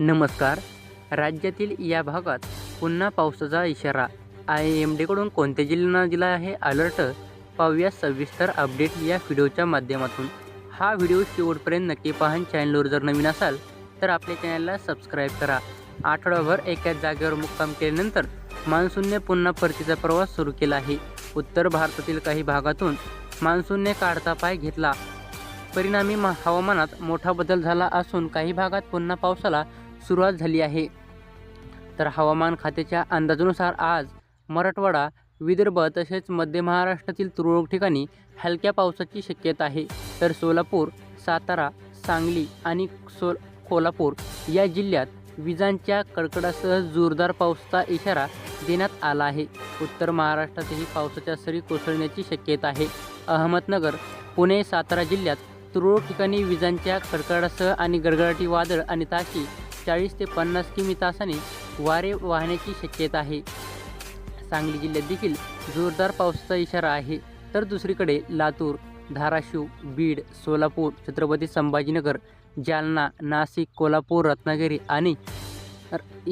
नमस्कार. राज्यातील या भागात पुन्हा पावसाचा इशारा. आय एम डीकडून कोणत्या जिल्ह्यांना दिला आहे अलर्ट पाहूया सविस्तर अपडेट या व्हिडिओच्या माध्यमातून. हा व्हिडिओ शेवटपर्यंत नक्की पाहून चॅनलवर जर नवीन असाल तर आपल्या चॅनलला सबस्क्राईब करा. आठवडाभर एकाच जागेवर मुक्काम केल्यानंतर मान्सूनने पुन्हा परतीचा प्रवास सुरू केला आहे. उत्तर भारतातील काही भागातून मान्सूनने काढता पाय घेतला. परिणामी हवामानात मोठा बदल झाला असून काही भागात पुन्हा पावसाला सुरुवात झाली आहे. तर हवामान खात्याच्या अंदाजानुसार आज मराठवाडा विदर्भ तसेच मध्य महाराष्ट्रातील तुरळक ठिकाणी हलक्या पावसाची शक्यता आहे. तर सोलापूर सातारा सांगली आणि सो कोल्हापूर या जिल्ह्यात विजांच्या कडकडासह जोरदार पावसाचा इशारा देण्यात आला आहे. उत्तर महाराष्ट्रातही पावसाच्या सरी कोसळण्याची शक्यता आहे. अहमदनगर पुणे सातारा जिल्ह्यात तुरळक ठिकाणी विजांच्या कडकडासह आणि गडगडाटी वादळ आणि ताशी चाळीस ते पन्नास किमी तासाने वारे वाहण्याची शक्यता आहे. सांगली जिल्ह्यात देखील जोरदार पावसाचा इशारा आहे. तर दुसरीकडे लातूर धाराशिव बीड सोलापूर छत्रपती संभाजीनगर जालना नाशिक कोल्हापूर रत्नागिरी आणि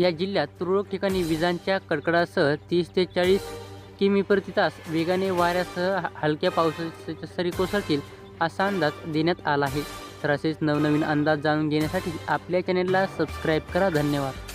या जिल्ह्यात तुरळक ठिकाणी विजांच्या कडकडासह तीस ते चाळीस किमी प्रति तास वेगाने वाऱ्यासह हलक्या पावसाच्या सरी कोसळतील असा अंदाज देण्यात आला आहे. असेच नवनवीन अंदाज जाणून घेण्यासाठी आपल्या चॅनेलला सबस्क्राईब करा. धन्यवाद.